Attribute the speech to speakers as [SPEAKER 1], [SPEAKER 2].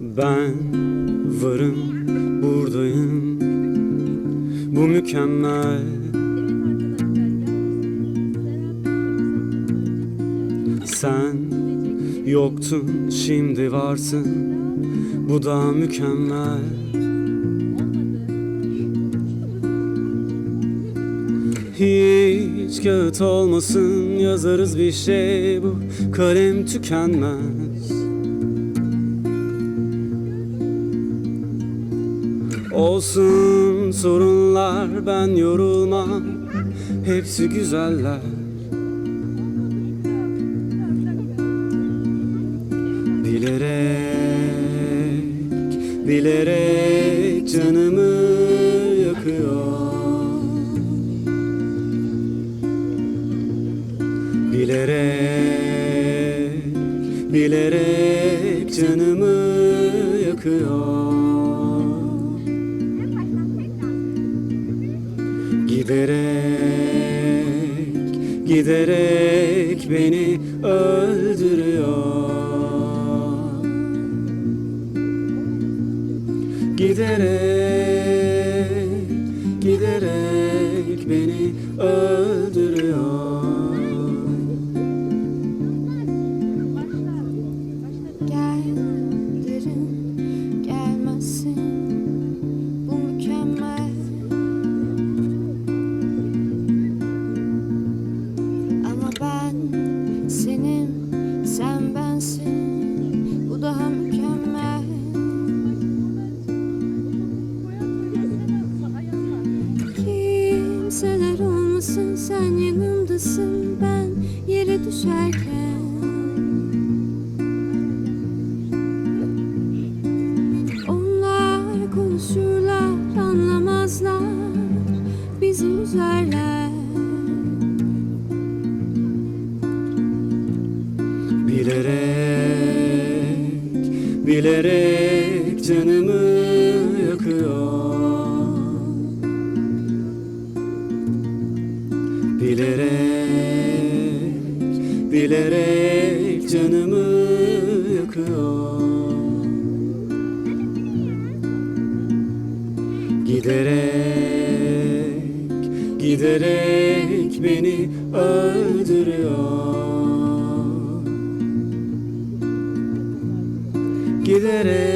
[SPEAKER 1] Ben varım buradayım. Bu mükemmel. Sen yoktun şimdi varsın. Bu da mükemmel. Hiç kağıt olmasın yazarız bir şey. Bu kalem tükenmez Olsun sorunlar ben yorulmam. Hepsi güzeller. Bilerek, bilerek canımı yakıyor. Bilerek, bilerek canımı yakıyor Giderek, beni öldürüyor. Giderek, giderek
[SPEAKER 2] ben senin sen bensin. Bu daha mükemmel. Kimseler olmasın sen yanımdasın. Ben yere düşerken. Onlar konuşurlar anlamazlar. Bizi üzerler
[SPEAKER 1] Bilerek, bilerek canımı yakıyor. Bilerek, bilerek canımı yakıyor. Giderek, giderek beni öldürüyor Giderek, giderek